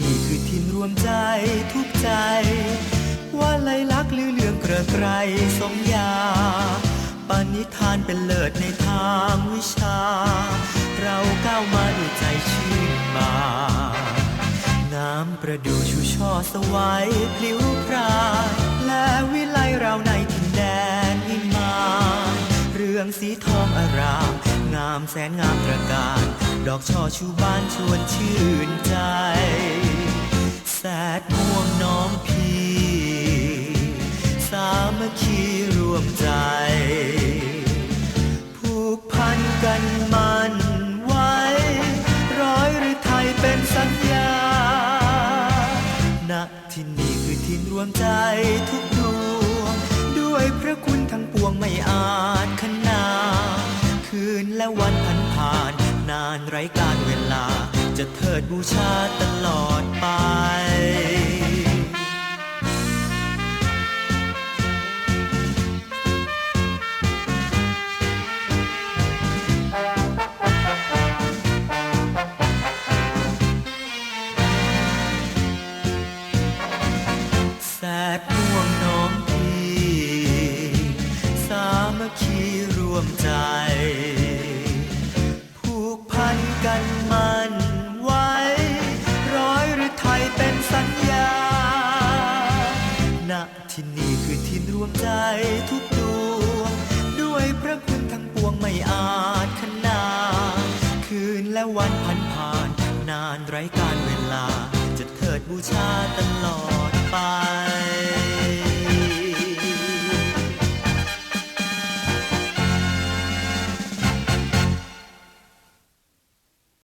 นี่คือทีมรวมใจทุกใจ ว่าไลลักษณ์ลือเลืองกระไกรสมยาปณิธานเป็นเลิศในทางวิชา เราก้าวมาด้วยใจชื่นบาน้ำประดูชูช่อสวายพลิ้วพรายและวิไลเราในทินแดนวิมานเรื่องสีทองอาราม งามแสนงามประการ ดอกช่อชูบ้านชวนชื่น วมใจ ผูกพันกันมันไว้ ร้อยหรือไทยเป็นสัญญาณที่นี่คือทินรวมใจทุกดวง ด้วยพระคุณทั้งปวงไม่อาจขนาคืนและวันพันผ่าน นานไร้การเวลา จะเทิดบูชาตลอดไป สดม่วงน้องพี่สามัคคีรวมใจ ผูกพันกันมันไว้ ร้อยหรือไทยเป็นสัญญาณที่นี่คือทินรวมใจทุกดวง ด้วยพระคุณทั้งปวงไม่อาจขนาคืนและวันพันผ่าน นานไร้การเวลา จะเทิดบูชาตลอดไป